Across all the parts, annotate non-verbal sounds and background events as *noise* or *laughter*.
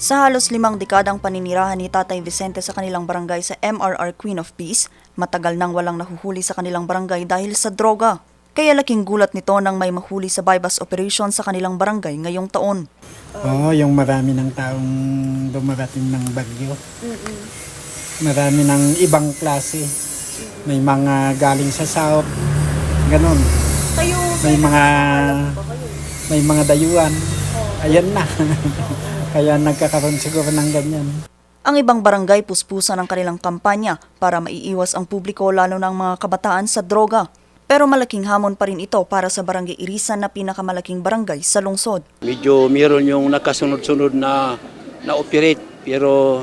Sa halos limang dekadang paninirahan ni Tatay Vicente sa kanilang barangay sa MRR Queen of Peace, matagal nang walang nahuhuli sa kanilang barangay dahil sa droga. Kaya laking gulat nito nang may mahuli sa bypass operation sa kanilang barangay ngayong taon. Oo, yung marami ng taong dumarating ng bagyo. Marami ng ibang klase. May mga galing sa south. Ganon. Kayo, May mga may mga dayuan. Ayan na. *laughs* Kaya nagkakaroon siguro ng ganyan. Ang ibang barangay puspusan ang kanilang kampanya para maiiwas ang publiko lalo ng mga kabataan sa droga. Pero malaking hamon pa rin ito para sa barangay Irisan na pinakamalaking barangay sa lungsod. Medyo meron yung nakasunod-sunod na na-operate pero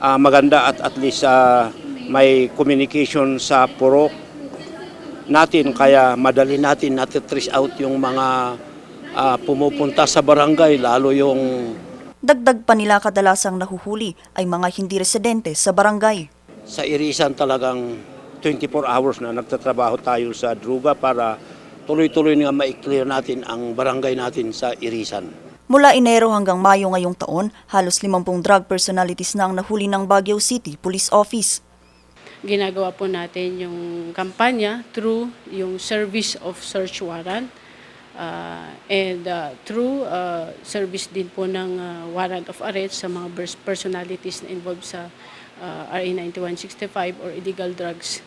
ah, maganda at at least ah, may communication sa purok natin kaya madali natin natitrace out yung mga ah, pumupunta sa barangay lalo yung Dagdag pa nila kadalasang nahuhuli ay mga hindi residente sa barangay. sa irisan talagang 24 hours na nagtatrabaho tayo sa druga para tuloy-tuloy nga ma-clear natin ang barangay natin sa irisan. Mula Enero hanggang Mayo ngayong taon, halos 50 drug personalities na ang nahuli ng Baguio City Police Office. ginagawa po natin yung kampanya through yung service of search warrant uh, and uh, through uh, service din po ng uh, warrant of arrest sa mga personalities na involved sa uh, RA 9165 or illegal drugs.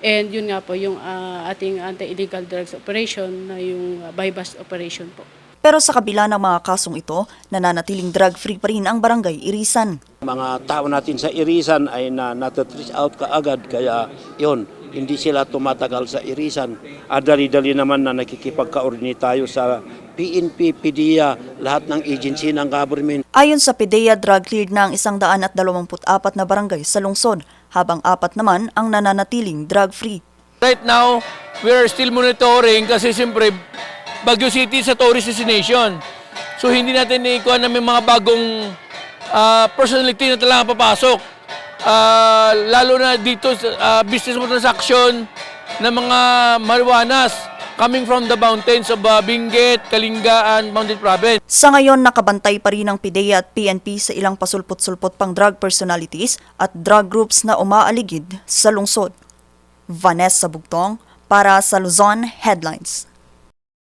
And yun nga po yung uh, ating anti-illegal drugs operation na yung uh, bypass operation po. Pero sa kabila ng mga kasong ito, nananatiling drug-free pa rin ang barangay Irisan. mga tao natin sa Irisan ay na natatrace out kaagad kaya yon hindi sila tumatagal sa Irisan. Ah, dali-dali naman na nakikipagka-coordinate tayo sa PNP, PDEA, lahat ng agency ng government. Ayon sa PDEA, drug cleared na ang 124 na barangay sa lungsod, habang apat naman ang nananatiling drug-free. Right now, we are still monitoring kasi siyempre Baguio City is a tourist destination. So hindi natin ikuha na may mga bagong ah, personality na talaga papasok. Ah, lalo na dito ah, business transaction ng mga marijuanas coming from the mountains of ah, Benguet, Kalingaan, Mountain Province. Sa ngayon, nakabantay pa rin ang PDEA at PNP sa ilang pasulpot-sulpot pang drug personalities at drug groups na umaaligid sa lungsod. Vanessa Bugtong para sa Luzon Headlines.